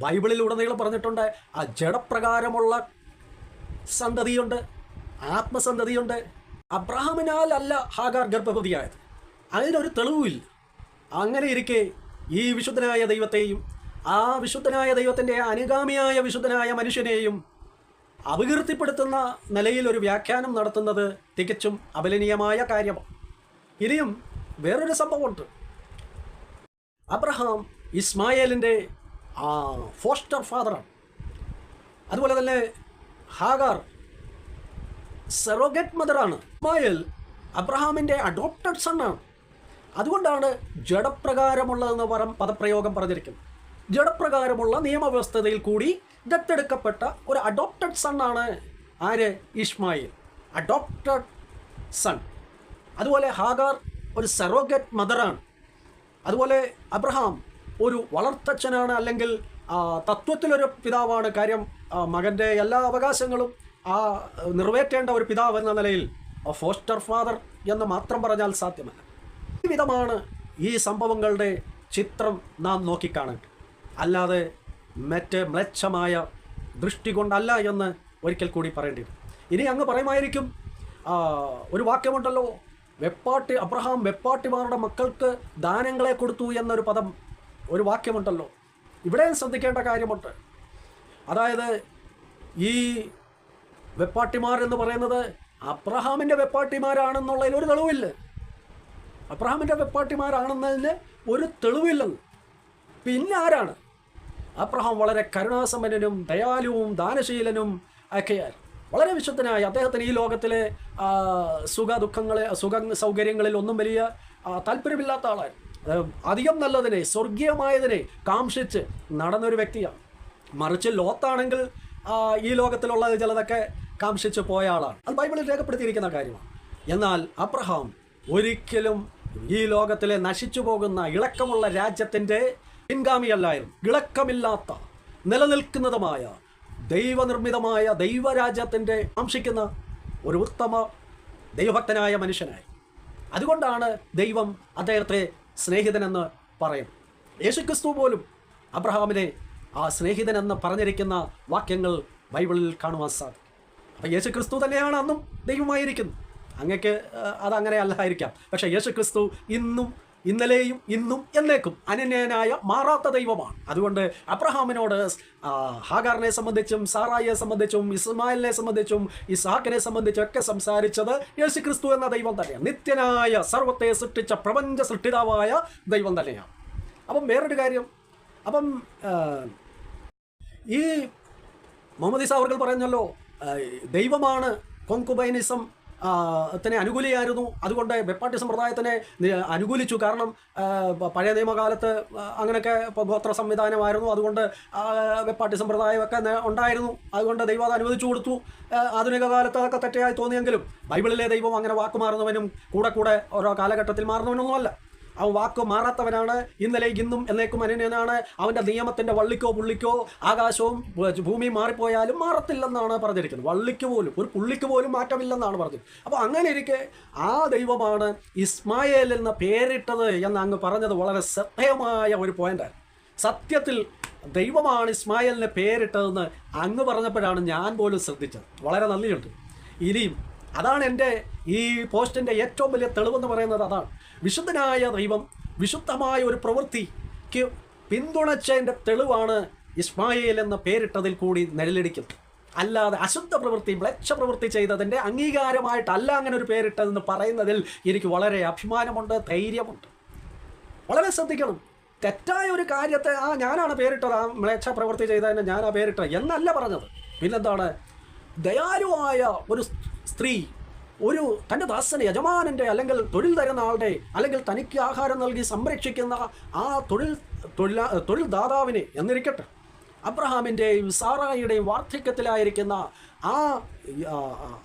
ബൈബിളിലുടനീളം പറഞ്ഞിട്ടുണ്ട് ആ ജഡപ്രകാരമുള്ള സന്തതിയുണ്ട് ആത്മസന്തതിയുണ്ട്. അബ്രഹാമിനാൽ അല്ല ഹാഗാർ ഗർഭവതിയായത്. അതിനൊരു തെളിവുമില്ല. അങ്ങനെ ഇരിക്കെ ഈ വിശുദ്ധനായ ദൈവത്തെയും ആ വിശുദ്ധനായ ദൈവത്തിന്റെ അനുഗാമിയായ വിശുദ്ധനായ മനുഷ്യനെയും അപകീർത്തിപ്പെടുത്തുന്ന നിലയിൽ ഒരു വ്യാഖ്യാനം നടത്തുന്നത് തികച്ചും അപലനീയമായ കാര്യമാണ്. ഇനിയും വേറൊരു സംഭവമുണ്ട്. അബ്രഹാം ഇസ്മായേലിന്റെ ഫോസ്റ്റർ ഫാദറാണ്. അതുപോലെ തന്നെ ഹാഗാർ സെറോഗറ്റ് മദറാണ്. ഇസ്മായിൽ അബ്രഹാമിന്റെ അഡോപ്റ്റഡ് സണ്ണാണ് അതുകൊണ്ടാണ് ജഡപ്രകാരമുള്ളതെന്ന് പറ പദപ്രയോഗം പറഞ്ഞിരിക്കുന്നത്. ജഡപ്രകാരമുള്ള നിയമവ്യവസ്ഥതയിൽ കൂടി ദത്തെടുക്കപ്പെട്ട ഒരു അഡോപ്റ്റഡ് സണ്ണാണ് ആര്? ഇസ്മായിൽ. അഡോപ്റ്റഡ് സൺ അതുപോലെ ഹാഗാർ ഒരു സെറോഗറ്റ് മദറാണ്. അതുപോലെ അബ്രഹാം ഒരു വളർത്തച്ഛനാണ് അല്ലെങ്കിൽ തത്വത്തിലൊരു പിതാവാണ്. കാര്യം മകന്റെ എല്ലാ അവകാശങ്ങളും ആ നിറവേറ്റേണ്ട ഒരു പിതാവ് എന്ന നിലയിൽ ഫോസ്റ്റർ ഫാദർ എന്ന് മാത്രം പറഞ്ഞാൽ സാധ്യമല്ല. ഈ വിധമാണ് ഈ സംഭവങ്ങളുടെ ചിത്രം നാം നോക്കിക്കാണേണ്ടത് അല്ലാതെ മറ്റ് മ്ലച്ഛമായ ദൃഷ്ടി കൊണ്ടല്ല എന്ന് ഒരിക്കൽ കൂടി പറയേണ്ടിയിരുന്നു ഇനി അങ്ങ് പറയുമായിരിക്കും ഒരു വാക്യമുണ്ടല്ലോ വെപ്പാട്ടി അബ്രഹാം വെപ്പാട്ടിമാരുടെ മക്കൾക്ക് ദാനങ്ങളെ കൊടുത്തു എന്നൊരു പദം ഒരു വാക്യമുണ്ടല്ലോ ഇവിടെയും ശ്രദ്ധിക്കേണ്ട കാര്യമുണ്ട്. അതായത് ഈ വെപ്പാട്ടിമാർ എന്ന് പറയുന്നത് അബ്രഹാമിന്റെ വെപ്പാട്ടിമാരാണെന്നുള്ളതിൽ ഒരു തെളിവില്ല. അബ്രഹാമിന്റെ വെപ്പാട്ടിമാരാണെന്നതിന് ഒരു തെളിവില്ലെന്ന്. പിന്നെ ആരാണ്? അബ്രഹാം വളരെ കരുണാസമ്പന്നനും ദയാലുവും ദാനശീലനും ഒക്കെയായി. വളരെ വിശുദ്ധനായി അദ്ദേഹത്തിന് ഈ ലോകത്തിലെ സുഖ ദുഃഖങ്ങളെ സുഖ സൗകര്യങ്ങളിൽ ഒന്നും വലിയ താല്പര്യമില്ലാത്ത അത് അധികം നല്ലതിനെ സ്വർഗീയമായതിനെ കാംക്ഷിച്ച് നടന്നൊരു വ്യക്തിയാണ്. മറിച്ച് ലോത്താണെങ്കിൽ ഈ ലോകത്തിലുള്ള ചിലതൊക്കെ കാംക്ഷിച്ച് പോയ ആളാണ്. അത് ബൈബിളിൽ രേഖപ്പെടുത്തിയിരിക്കുന്ന കാര്യമാണ്. എന്നാൽ അബ്രഹാം ഒരിക്കലും ഈ ലോകത്തിലെ നശിച്ചു പോകുന്ന ഇളക്കമുള്ള രാജ്യത്തിന്റെ പിൻഗാമിയല്ലായിരുന്നു. ഇളക്കമില്ലാത്ത നിലനിൽക്കുന്നതുമായ ദൈവനിർമ്മിതമായ ദൈവരാജ്യത്തിന്റെ കാംക്ഷിക്കുന്ന ഒരു ഉത്തമ ദൈവഭക്തനായ മനുഷ്യനായി. അതുകൊണ്ടാണ് ദൈവം അദ്ദേഹത്തെ സ്നേഹിതനെന്ന് പറയും. യേശുക്രിസ്തു പോലും അബ്രഹാമിനെ ആ സ്നേഹിതനെന്ന് പറഞ്ഞിരിക്കുന്ന വാക്യങ്ങൾ ബൈബിളിൽ കാണുവാൻ സാധിക്കും. അപ്പം യേശുക്രിസ്തു തന്നെയാണ് അന്നും ദൈവമായിരിക്കുന്നത്. അങ്ങക്ക് അതങ്ങനെ അല്ലായിരിക്കാം പക്ഷേ യേശുക്രിസ്തു ഇന്നും ഇന്നലെയും ഇന്നും എന്നേക്കും അനന്യനായ മാറാത്ത ദൈവമാണ്. അതുകൊണ്ട് അബ്രഹാമിനോട് ഹാഗാറിനെ സംബന്ധിച്ചും സാറായിയെ സംബന്ധിച്ചും ഇസ്മായിലിനെ സംബന്ധിച്ചും ഇസാഖിനെ സംബന്ധിച്ചും ഒക്കെ സംസാരിച്ചത് യേശു ക്രിസ്തു എന്ന ദൈവം തന്നെയാണ്. നിത്യനായ സർവത്തെ സൃഷ്ടിച്ച പ്രപഞ്ച സൃഷ്ടിതാവായ ദൈവം തന്നെയാണ്. അപ്പം വേറൊരു കാര്യം. അപ്പം ഈ മുഹമ്മദ് ഇസ അവർ പറഞ്ഞല്ലോ. ദൈവമാണ് കൊങ്കുബൈനിസം ആ, ത്തിനെ അനുകൂലിയായിരുന്നു. അതുകൊണ്ട് വെപ്പാട്ടി സമ്പ്രദായത്തിനെ അനുകൂലിച്ചു. കാരണം പഴയ നിയമകാലത്ത് അങ്ങനെയൊക്കെ ഗോത്ര സംവിധാനമായിരുന്നു. അതുകൊണ്ട് വെപ്പാട്ടി സമ്പ്രദായമൊക്കെ ഉണ്ടായിരുന്നു. അതുകൊണ്ട് ദൈവം അത് അനുവദിച്ചു കൊടുത്തു. ആധുനിക കാലത്ത് അതൊക്കെ തെറ്റായി തോന്നിയെങ്കിലും ബൈബിളിലെ ദൈവം അങ്ങനെ വാക്കുമാറുന്നവനും കൂടെ കൂടെ ഓരോ കാലഘട്ടത്തിൽ മാറുന്നവനൊന്നുമല്ല. അവൻ വാക്കോ മാറാത്തവനാണ്. ഇന്നലെ ഇന്നും എന്നേക്കും അനന്യനാണ്. അവന്റെ നിയമത്തിന്റെ വള്ളിക്കോ പുള്ളിക്കോ ആകാശവും ഭൂമി മാറിപ്പോയാലും മാറത്തില്ലെന്നാണ് പറഞ്ഞിരിക്കുന്നത്. വള്ളിക്ക് പോലും ഒരു പുള്ളിക്ക് പോലും മാറ്റമില്ലെന്നാണ് പറഞ്ഞത് അപ്പോൾ അങ്ങനെ ഇരിക്കെ ആ ദൈവമാണ് ഇസ്മായേൽ എന്ന പേരിട്ടത് എന്ന് അങ്ങ് പറഞ്ഞത് വളരെ ശ്രദ്ധേയമായ ഒരു പോയിന്റാണ് സത്യത്തിൽ ദൈവമാണ് ഇസ്മായേലിനെ പേരിട്ടതെന്ന് അങ്ങ് പറഞ്ഞപ്പോഴാണ് ഞാൻ പോലും ശ്രദ്ധിച്ചത്. വളരെ നന്ദിയുണ്ട്. ഇനിയും അതാണ് എന്റെ ഈ പോസ്റ്റിന്റെ ഏറ്റവും വലിയ തെളിവെന്ന് പറയുന്നത് അതാണ്. വിശുദ്ധനായ ദൈവം വിശുദ്ധമായ ഒരു പ്രവൃത്തിക്ക് പിന്തുണച്ചതിന്റെ തെളിവാണ് ഇസ്മായേൽ എന്ന പേരിട്ടതിൽ കൂടി നിഴലിടിക്കുന്നത്. അല്ലാതെ അശുദ്ധ പ്രവൃത്തി മ്ലച്ച പ്രവൃത്തി ചെയ്തതിന്റെ അംഗീകാരമായിട്ടല്ല അങ്ങനെ ഒരു പേരിട്ടതെന്ന് പറയുന്നതിൽ എനിക്ക് വളരെ അഭിമാനമുണ്ട് ധൈര്യമുണ്ട്. വളരെ ശ്രദ്ധിക്കണം. തെറ്റായ ഒരു കാര്യത്തെ ആ ഞാനാണ് പേരിട്ടത് ആ മ്ലേച്ഛ പ്രവൃത്തി ചെയ്തതിന് ഞാനാ പേരിട്ടത് എന്നല്ല പറഞ്ഞത്. പിന്നെന്താണ്? ദയാലുവായ ഒരു സ്ത്രീ ഒരു തന്റെ ദാസന് യജമാനന്റെ അല്ലെങ്കിൽ തൊഴിൽ തരുന്ന ആളുടെ അല്ലെങ്കിൽ തനിക്ക് ആഹാരം നൽകി സംരക്ഷിക്കുന്ന ആ തൊഴിൽ തൊഴിലാ തൊഴിൽ ദാതാവിനെ എന്നിരിക്കട്ടെ. അബ്രഹാമിന്റെയും സാറായിയുടെയും വാർദ്ധക്യത്തിലായിരിക്കുന്ന ആ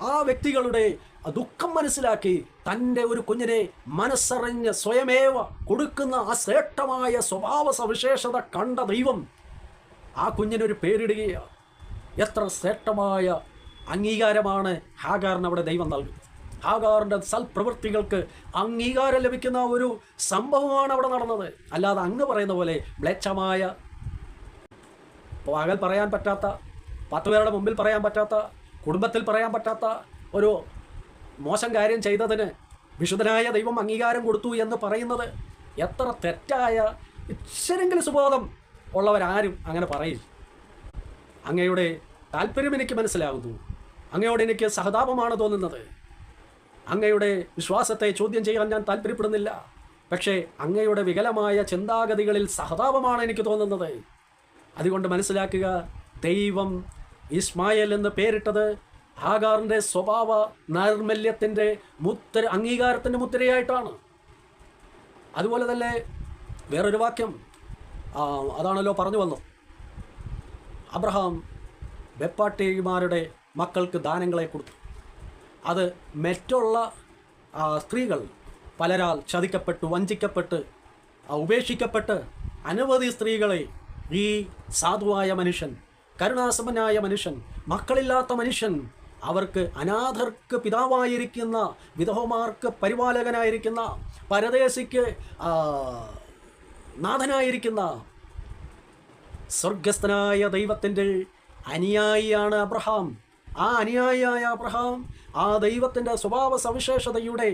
ആ, വ്യക്തികളുടെ ദുഃഖം മനസ്സിലാക്കി തന്റെ ഒരു കുഞ്ഞിനെ മനസ്സറിഞ്ഞ് സ്വയമേവ കൊടുക്കുന്ന ആ ശ്രേഷ്ഠമായ സ്വഭാവ സവിശേഷത കണ്ട ദൈവം ആ കുഞ്ഞിനൊരു പേരിടുകയാണ്. എത്ര ശ്രേഷ്ഠമായ അംഗീകാരമാണ് ഹാഗാറിന് അവിടെ ദൈവം നൽകുന്നത്. ഹാഗാറിന്റെ സൽപ്രവൃത്തികൾക്ക് അംഗീകാരം ലഭിക്കുന്ന ഒരു സംഭവമാണ് അവിടെ നടന്നത്. അല്ലാതെ അങ്ങ് പറയുന്ന പോലെ മ്ലേച്ഛമായ പകൽ പറയാൻ പറ്റാത്ത പത്ത് പേരുടെ മുമ്പിൽ പറയാൻ പറ്റാത്ത കുടുംബത്തിൽ പറയാൻ പറ്റാത്ത ഒരു മോശം കാര്യം ചെയ്തതിന് വിശുദ്ധനായ ദൈവം അംഗീകാരം കൊടുത്തു എന്ന് പറയുന്നത് എത്ര തെറ്റായ ഇച്ചിരെങ്കിലും സുബോധം ഉള്ളവരാരും അങ്ങനെ പറയില്ല. അങ്ങയുടെ താല്പര്യം എനിക്ക് മനസ്സിലാകുന്നു അങ്ങയോട് എനിക്ക് സഹതാപമാണ് തോന്നുന്നത്. അങ്ങയുടെ വിശ്വാസത്തെ ചോദ്യം ചെയ്യാൻ ഞാൻ താല്പര്യപ്പെടുന്നില്ല. പക്ഷേ അങ്ങയുടെ വികലമായ ചിന്താഗതികളിൽ സഹതാപമാണ് എനിക്ക് തോന്നുന്നത്. അതുകൊണ്ട് മനസ്സിലാക്കുക ദൈവം ഇസ്മായേൽ എന്ന് പേരിട്ടത് ഹാഗാറിന്റെ സ്വഭാവ നൈർമല്യത്തിന്റെ മുത്തര അംഗീകാരത്തിന്റെ മുത്തരയായിട്ടാണ്. അതുപോലെ തന്നെ വേറൊരു വാക്യം അതാണല്ലോ പറഞ്ഞു വന്നത്. അബ്രഹാം വെപ്പാട്ടിമാരുടെ മക്കൾക്ക് ദാനങ്ങളെ കൊടുത്തു. അത് മറ്റുള്ള സ്ത്രീകൾ പലരാൽ ചതിക്കപ്പെട്ടു വഞ്ചിക്കപ്പെട്ട് ഉപേക്ഷിക്കപ്പെട്ട് അനവധി സ്ത്രീകളെ ഈ സാധുവായ മനുഷ്യൻ കരുണാസമനായ മനുഷ്യൻ മക്കളില്ലാത്ത മനുഷ്യൻ അവർക്ക് അനാഥർക്ക് പിതാവായിരിക്കുന്ന വിധവമാർക്ക് പരിപാലകനായിരിക്കുന്ന പരദേശിക്ക് നാഥനായിരിക്കുന്ന സ്വർഗസ്ഥനായ ദൈവത്തിന്റെ അനുയായിയാണ് അബ്രഹാം. ആ അനുയായിയായ അബ്രഹാം ആ ദൈവത്തിന്റെ സ്വഭാവ സവിശേഷതയുടെ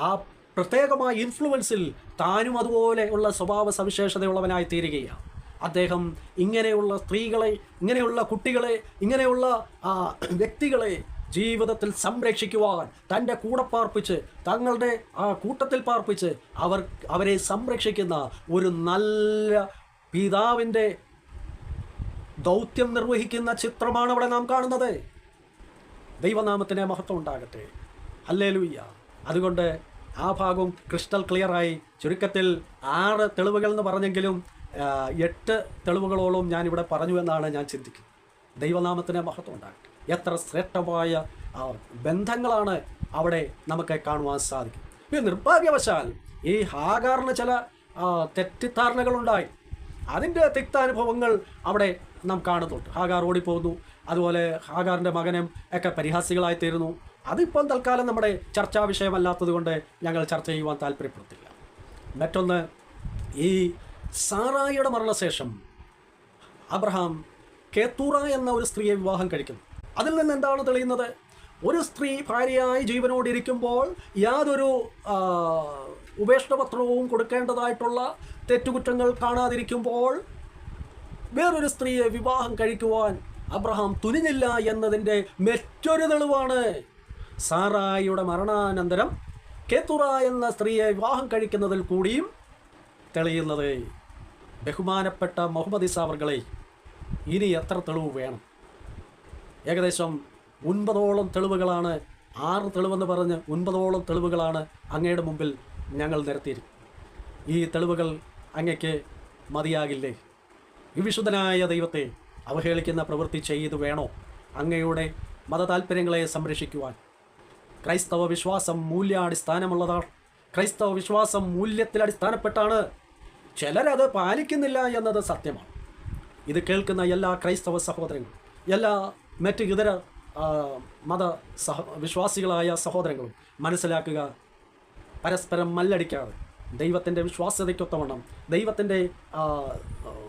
ആ പ്രത്യേകമായ ഇൻഫ്ലുവൻസിൽ താനും അതുപോലെയുള്ള സ്വഭാവ സവിശേഷതയുള്ളവനായി തീരുകയാണ് അദ്ദേഹം ഇങ്ങനെയുള്ള സ്ത്രീകളെ ഇങ്ങനെയുള്ള കുട്ടികളെ ഇങ്ങനെയുള്ള ആ, വ്യക്തികളെ ജീവിതത്തിൽ സംരക്ഷിക്കുവാൻ തന്റെ കൂടെ പാർപ്പിച്ച് തങ്ങളുടെ ആ കൂട്ടത്തിൽ പാർപ്പിച്ച് അവർ അവരെ സംരക്ഷിക്കുന്ന ഒരു നല്ല പിതാവിന്റെ ദൗത്യം നിർവഹിക്കുന്ന ചിത്രമാണ് അവിടെ നാം കാണുന്നത്. ദൈവനാമത്തിന് മഹത്വം ഉണ്ടാകട്ടെ. അല്ലേലൂയ്യ അതുകൊണ്ട് ആ ഭാഗവും ക്രിസ്റ്റൽ ക്ലിയറായി ചുരുക്കത്തിൽ ആറ് തെളിവുകൾ എന്ന് പറഞ്ഞെങ്കിലും എട്ട് തെളിവുകളോളം ഞാനിവിടെ പറഞ്ഞു എന്നാണ് ഞാൻ ചിന്തിക്കുന്നത്. ദൈവനാമത്തിന് മഹത്വം ഉണ്ടാകട്ടെ. എത്ര ശ്രേഷ്ഠമായ ബന്ധങ്ങളാണ് അവിടെ നമുക്ക് കാണുവാൻ സാധിക്കും. നിർഭാഗ്യവശാൽ ഈ ഹാഗാറിന് ചില തെറ്റിദ്ധാരണകളുണ്ടായി. അതിന്റെ തിക്താനുഭവങ്ങൾ അവിടെ നാം കാണുന്നുണ്ട്. ഹാഗാർ ഓടിപ്പോകുന്നു. അതുപോലെ ഹാഗാറിന്റെ മകനും ഒക്കെ പരിഹാസികളായി തീരുന്നു. അതിപ്പം തൽക്കാലം നമ്മുടെ ചർച്ചാ വിഷയമല്ലാത്തത് കൊണ്ട് ഞങ്ങൾ ചർച്ച ചെയ്യുവാൻ താല്പര്യപ്പെടുത്തില്ല മറ്റൊന്ന് ഈ സാറായിയുടെ മരണശേഷം അബ്രഹാം കേത്തൂറ എന്ന ഒരു സ്ത്രീയെ വിവാഹം കഴിക്കുന്നു. അതിൽ നിന്ന് എന്താണ് തെളിയുന്നത്? ഒരു സ്ത്രീ ഭാര്യയായി ജീവനോടിരിക്കുമ്പോൾ യാതൊരു ഉപേക്ഷണപത്രവും കൊടുക്കേണ്ടതായിട്ടുള്ള തെറ്റുകുറ്റങ്ങൾ കാണാതിരിക്കുമ്പോൾ വേറൊരു സ്ത്രീയെ വിവാഹം കഴിക്കുവാൻ അബ്രഹാം തുനിഞ്ഞില്ല എന്നതിന്റെ മറ്റൊരു തെളിവാണ്. സാറായിയുടെ മരണാനന്തരം കേത്തുറ എന്ന സ്ത്രീയെ വിവാഹം കഴിക്കുന്നതിൽ കൂടിയും തെളിയുന്നത് ബഹുമാനപ്പെട്ട മുഹമ്മദ് ഇസാവർകളെ ഇനി എത്ര തെളിവ് വേണം? ഏകദേശം ഒൻപതോളം തെളിവുകളാണ് ആറ് തെളിവെന്ന് പറഞ്ഞ് ഒൻപതോളം തെളിവുകളാണ് അങ്ങയുടെ മുമ്പിൽ ഞങ്ങൾ നിരത്തിയിരിക്കും ഈ തെളിവുകൾ അങ്ങയ്ക്ക് മതിയാകില്ലേ? വിശുദ്ധനായ ദൈവത്തെ അവഹേളിക്കുന്ന പ്രവൃത്തി ചെയ്തു വേണോ? അങ്ങയുടെ മതതാൽപ്പര്യങ്ങളെ സംരക്ഷിക്കുവാൻ. ക്രൈസ്തവ വിശ്വാസം മൂല്യാടിസ്ഥാനമുള്ളതാണ് ക്രൈസ്തവ വിശ്വാസം മൂല്യത്തിൽ അടിസ്ഥാനപ്പെട്ടാണ്. ചിലരത് പാലിക്കുന്നില്ല എന്നത് സത്യമാണ്. ഇത് കേൾക്കുന്ന എല്ലാ ക്രൈസ്തവ സഹോദരങ്ങളും എല്ലാ മറ്റ് ഇതര മത സഹ വിശ്വാസികളായ സഹോദരങ്ങളും മനസ്സിലാക്കുക. പരസ്പരം മല്ലടിക്കാതെ ദൈവത്തിന്റെ വിശ്വാസ്യതയ്ക്കൊത്തവണ്ണം ദൈവത്തിന്റെ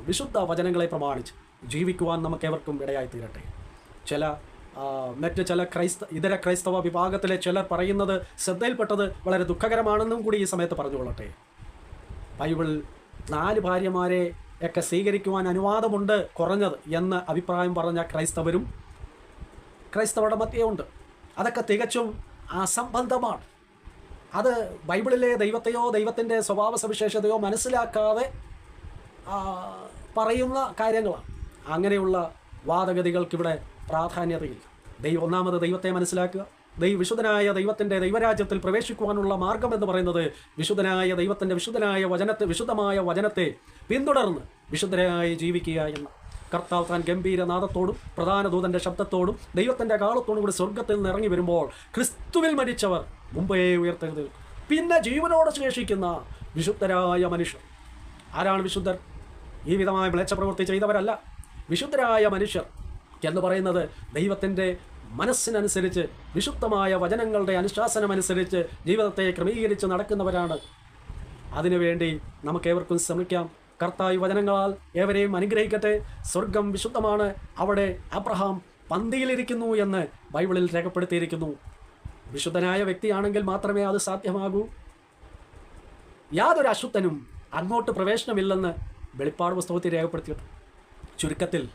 വിശുദ്ധ വചനങ്ങളെ പ്രമാണിച്ച് ജീവിക്കുവാൻ നമുക്കേവർക്കും ഇടയായി തീരട്ടെ ചില മറ്റ് ചില ക്രൈസ്ത ഇതര ക്രൈസ്തവ വിഭാഗത്തിലെ ചിലർ പറയുന്നത് ശ്രദ്ധയിൽപ്പെട്ടത് വളരെ ദുഃഖകരമാണെന്നും കൂടി ഈ സമയത്ത് പറഞ്ഞുകൊള്ളട്ടെ. ബൈബിൾ നാല് ഭാര്യമാരെ ഒക്കെ സ്വീകരിക്കുവാൻ അനുവാദമുണ്ട് കുറഞ്ഞത് എന്ന് അഭിപ്രായം പറഞ്ഞ ക്രൈസ്തവരും ക്രൈസ്തവരുടെ മധ്യമുണ്ട് അതൊക്കെ തികച്ചും അസംബന്ധമാണ്. അത് ബൈബിളിലെ ദൈവത്തെയോ ദൈവത്തിന്റെ സ്വഭാവ സവിശേഷതയോ മനസ്സിലാക്കാതെ പറയുന്ന കാര്യങ്ങളാണ്. അങ്ങനെയുള്ള വാദഗതികൾക്കിവിടെ പ്രാധാന്യതയില്ല. ദൈവം ഒന്നാമത് ദൈവത്തെ മനസ്സിലാക്കുക. ദൈവ വിശുദ്ധനായ ദൈവത്തിന്റെ ദൈവരാജ്യത്തിൽ പ്രവേശിക്കുവാനുള്ള മാർഗം എന്ന് പറയുന്നത് വിശുദ്ധനായ ദൈവത്തിന്റെ വിശുദ്ധനായ വചനത്തെ വിശുദ്ധമായ വചനത്തെ പിന്തുടർന്ന് വിശുദ്ധരായി ജീവിക്കുക എന്ന. കർത്താവ് താൻ ഗംഭീരനാഥത്തോടും പ്രധാന ദൂതന്റെ ശബ്ദത്തോടും ദൈവത്തിന്റെ കാളത്തോടും കൂടി സ്വർഗത്തിൽ നിന്ന് ഇറങ്ങി വരുമ്പോൾ ക്രിസ്തുവിൽ മരിച്ചവർ മുമ്പേ ഉയർത്തെഴുന്നേൽക്കും. പിന്നെ ജീവനോട് ശേഷിക്കുന്ന വിശുദ്ധരായ മനുഷ്യർ. ആരാണ് വിശുദ്ധർ? ഈ വിധമായ വിളച്ച പ്രവൃത്തി ചെയ്തവരല്ല. വിശുദ്ധരായ മനുഷ്യർ എന്ന് പറയുന്നത് ദൈവത്തിന്റെ മനസ്സിനനുസരിച്ച് വിശുദ്ധമായ വചനങ്ങളുടെ അനുശാസനമനുസരിച്ച് ജീവിതത്തെ ക്രമീകരിച്ച് നടക്കുന്നവരാണ്. അതിനുവേണ്ടി നമുക്കേവർക്കും ശ്രമിക്കാം. കർത്താവ് വചനങ്ങളാൽ ഏവരെയും അനുഗ്രഹിക്കട്ടെ. സ്വർഗം വിശുദ്ധമാണ്. അവിടെ അബ്രഹാം പന്തിയിലിരിക്കുന്നു എന്ന് ബൈബിളിൽ രേഖപ്പെടുത്തിയിരിക്കുന്നു. വിശുദ്ധനായ വ്യക്തിയാണെങ്കിൽ മാത്രമേ അത് സാധ്യമാകൂ. യാതൊരു അശുദ്ധനും അങ്ങോട്ട് പ്രവേശനമില്ലെന്ന് വെളിപ്പാട് പുസ്തകത്തിൽ രേഖപ്പെടുത്തിയിട്ടുണ്ട്. ചുരുക്കത്തിൽ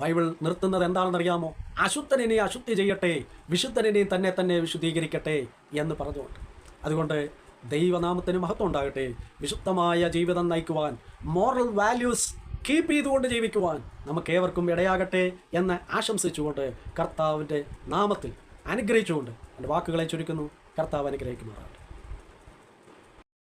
ബൈബിൾ നിർത്തുന്നത് എന്താണെന്നറിയാമോ? അശുദ്ധനെ അശുദ്ധി ചെയ്യട്ടെ വിശുദ്ധനെ തന്നെ തന്നെ വിശുദ്ധീകരിക്കട്ടെ എന്ന് പറഞ്ഞുകൊണ്ട്. അതുകൊണ്ട് ദൈവനാമത്തിന് മഹത്വം ഉണ്ടാകട്ടെ. വിശുദ്ധമായ ജീവിതം നയിക്കുവാൻ മോറൽ വാല്യൂസ് കീപ്പ് ചെയ്തുകൊണ്ട് ജീവിക്കുവാൻ നമുക്ക് ഏവർക്കും ഇടയാകട്ടെ എന്ന് ആശംസിച്ചുകൊണ്ട് കർത്താവിന്റെ നാമത്തിൽ അനുഗ്രഹിച്ചുകൊണ്ട് എന്റെ വാക്കുകളെ ചുരുക്കുന്നു. കർത്താവ് അനുഗ്രഹിക്കുമാറാകട്ടെ.